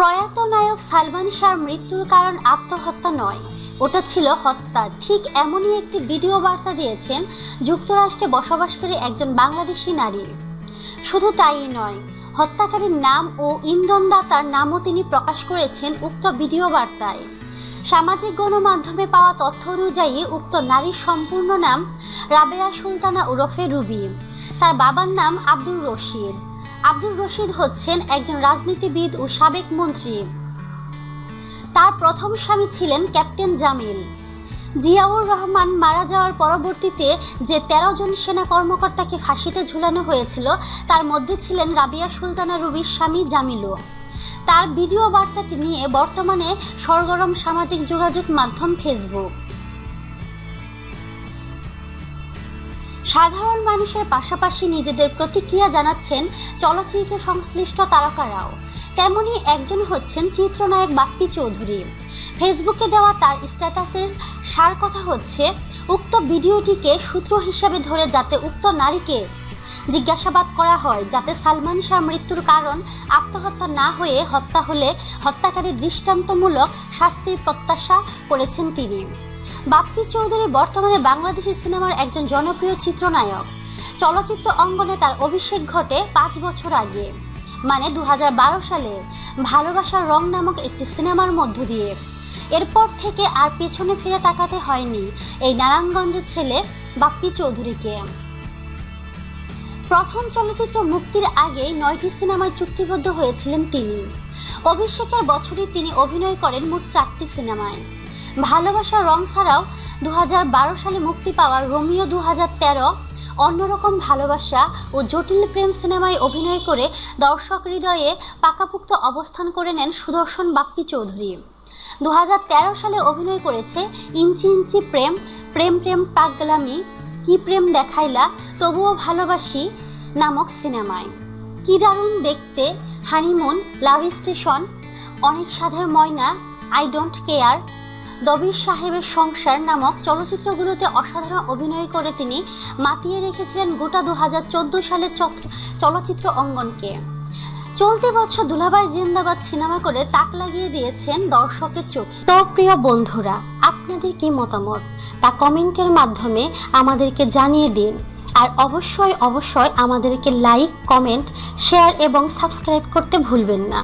প্রয়াত নায়ক সালমান শাহর মৃত্যুর কারণ আত্মহত্যা নয়, ওটা ছিল হত্যা। ঠিক এমনই একটি ভিডিও বার্তা দিয়েছেন যুক্তরাষ্ট্রে বসবাসকারী একজন বাংলাদেশি নারী। শুধু তাই নয়, হত্যাকারীর নাম ও ইন্ধনদাতার নামও তিনি প্রকাশ করেছেন উক্ত ভিডিও বার্তায়। সামাজিক গণমাধ্যমে পাওয়া তথ্য অনুযায়ী উক্ত নারীর সম্পূর্ণ নাম রাবেয়া সুলতানা ওরফে রুবি। তার বাবার নাম আব্দুর রশিদ। আব্দুর রশিদ হচ্ছেন একজন রাজনীতিবিদ ও সাবেক মন্ত্রী। তার প্রথম স্বামী ছিলেন ক্যাপ্টেন জামিল। জিয়াউর রহমান মারা যাওয়ার পরবর্তীতে যে তেরো জন সেনা কর্মকর্তাকে ফাঁসিতে ঝুলানো হয়েছিল, তার মধ্যে ছিলেন রাবিয়া সুলতানা রুবির স্বামী জামিলও। তার ভিডিও বার্তাটি নিয়ে বর্তমানে সরগরম সামাজিক যোগাযোগ মাধ্যম ফেসবুক। সাধারণ মানুষের পাশাপাশি নিজেদের প্রতিক্রিয়া জানাচ্ছেন চলচ্চিত্র সংশ্লিষ্ট তারকারাও তেমনি একজন হচ্ছেন চিত্রনায়ক বাপ্পি চৌধুরী। ফেসবুকে দেওয়া তার স্ট্যাটাসের সার কথা হচ্ছে, উক্ত ভিডিওটিকে সূত্র হিসেবে ধরে যাতে উক্ত নারীকে জিজ্ঞাসাবাদ করা হয়, যাতে সালমান শাহ মৃত্যুর কারণ আত্মহত্যা না হয়ে হত্যা হলে হত্যাকারী দৃষ্টান্তমূলক শাস্তির প্রত্যাশা করেছেন তিনি। বাপ্পি চৌধুরী বর্তমানে বাংলাদেশি সিনেমার একজন জনপ্রিয় চিত্রনায়ক। চলচ্চিত্র অঙ্গনে তার অভিষেক ঘটে পাঁচ বছর আগে মানে দু হাজার বারো সালে। ভালোবাসার রং নামক একটি সিনেমার মধ্য দিয়ে। এরপর থেকে আর পেছনে ফিরে তাকাতে হয়নি এই নারায়ণগঞ্জের ছেলে বাপ্পি চৌধুরীকে। প্রথম চলচ্চিত্র মুক্তির আগেই নয়টি সিনেমায় চুক্তিবদ্ধ হয়েছিলেন তিনি। অভিষেকের বছরই তিনি অভিনয় করেন মোট চারটি সিনেমায়। ভালোবাসার রং ছাড়াও দু হাজার বারো সালে মুক্তি পাওয়া রোমিও দু হাজার তেরো অন্যরকম ভালোবাসা ও জটিল প্রেম সিনেমায় অভিনয় করে দর্শক হৃদয়ে পাকাপুক্ত অবস্থান করে নেন সুদর্শন বাপ্পি চৌধুরী। দু হাজার তেরো সালে অভিনয় করেছে ইঞ্চি ইঞ্চি প্রেম প্রেম প্রেম পাগলামি, কি প্রেম দেখাইলা, তবুও ভালোবাসি নামক সিনেমায়। কি দারুণ দেখতে, হানিমুন, লাভ স্টেশন, অনেক সাধের ময়না, আই ডোন্ট কেয়ার দবির সাহেবের সংসার নামক চলচ্চিত্রগুলোতে অসাধারণ অভিনয় করে তিনি মাতিয়ে রেখেছিলেন গোটা দু হাজার চোদ্দ সালের চত্র- চলচ্চিত্র অঙ্গনকে। চলতি বছর দুলাভাই জিন্দাবাদ সিনেমা করে তাক লাগিয়ে দিয়েছেন দর্শকের চোখে। তো প্রিয় বন্ধুরা, আপনাদের কি মতামত? তা কমেন্টের মাধ্যমে আমাদেরকে জানিয়ে দিন। আর অবশ্যই অবশ্যই আমাদেরকে লাইক, কমেন্ট, শেয়ার এবং সাবস্ক্রাইব করতে ভুলবেন না।